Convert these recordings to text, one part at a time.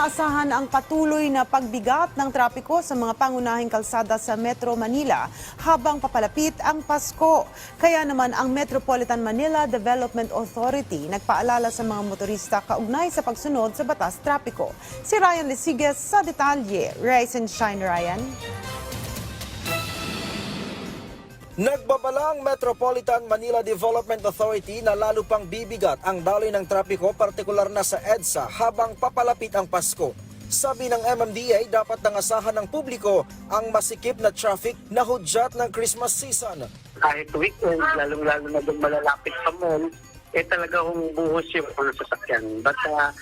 Inaasahan ang patuloy na pagbigat ng trapiko sa mga pangunahing kalsada sa Metro Manila habang papalapit ang Pasko. Kaya naman ang Metropolitan Manila Development Authority nagpaalala sa mga motorista kaugnay sa pagsunod sa batas trapiko. Si Ryan Lesiges sa detalye. Rise and shine, Ryan. Nagbabala ang Metropolitan Manila Development Authority na lalo pang bibigat ang daloy ng trapiko partikular na sa EDSA habang papalapit ang Pasko. Sabi ng MMDA, dapat nangasahan ng publiko ang masikip na traffic na hudyat ng Christmas season. kahit weekend, lalong-lalo na doon malalapit sa mall, eh talaga hong buhos yung mga sasakyan. But uh,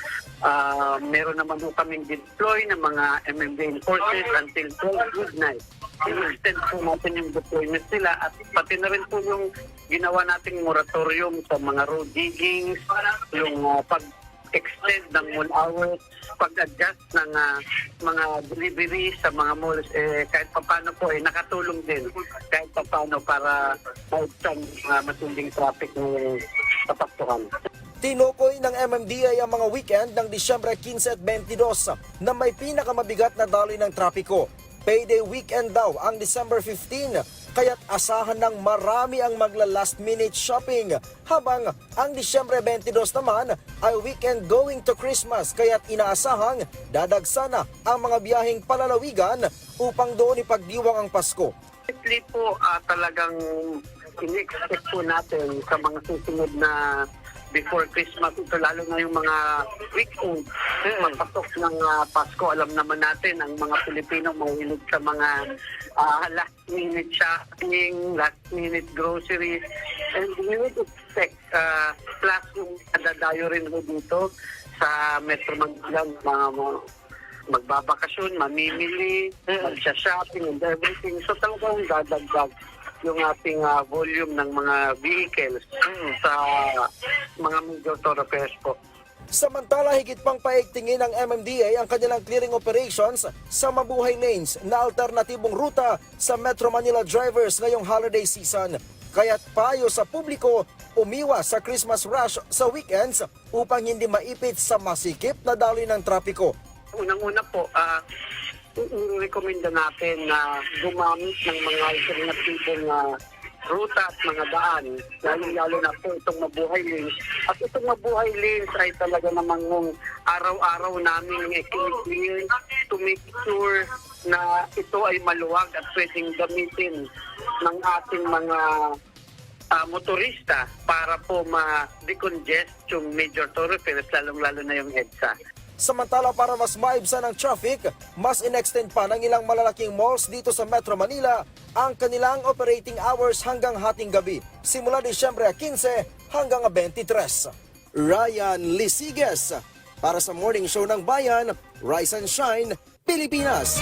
uh, meron naman po kaming deploy ng mga MMDA forces until 12 midnight. I-extend po natin yung deployment nila at pati na rin po yung ginawa nating moratorium sa mga road diggings, yung uh, pag extend ng mall hours, pag-adjust ng ah, mga delivery sa mga malls, eh, kahit papano po, eh, nakatulong din kahit papano para maibsan uh, matinding traffic ng kapaktuhan. Tinukoy ng MMDA ang mga weekend ng Disyembre 15 at 22 na may pinakamabigat na daloy ng trapiko. Payday weekend daw ang December 15, kaya't asahan ng marami ang magla last minute shopping. Habang ang Disyembre 22 naman ay weekend going to Christmas, kaya't inaasahang dadagsana ang mga biyaheng palalawigan upang doon ipagdiwang ang Pasko. Definitely po ah, talagang in-expect po natin sa mga susunod na before Christmas, ito lalo na yung mga weekend, magpasok ng ah, Pasko, alam naman natin ang mga Pilipino mahilig sa mga ah, last minute shopping, last minute groceries, and we would expect uh, plus yung nadadayo rin po dito sa Metro Manila, mga mga magbabakasyon, mamimili, magsha-shopping and everything. So talagang dadagdag yung ating ah, volume ng mga vehicles sa mga major thoroughfares po. Samantala, higit pang paigtingin ng MMDA ang kanilang clearing operations sa mabuhay lanes na alternatibong ruta sa Metro Manila drivers ngayong holiday season. Kaya't payo sa publiko, umiwas sa Christmas rush sa weekends upang hindi maipit sa masikip na daloy ng trapiko. Unang-una po, ah i-recommenda natin na gumamit ng mga alternatibong na ruta at mga daan, lalo-lalo na po itong mabuhay lanes. At itong mabuhay lanes ay talaga namang nung araw-araw namin i-clear to make sure na ito ay maluwag at pwedeng gamitin ng ating mga ah, motorista para po ma-decongest yung major thoroughfares, lalong-lalo na yung EDSA. Samantala para mas maibsan ang traffic, mas inextend pa ng ilang malalaking malls dito sa Metro Manila ang kanilang operating hours hanggang hating gabi, simula Disyembre 15 hanggang 23. Ryan Lisiges, para sa Morning Show ng Bayan, Rise and Shine, Pilipinas.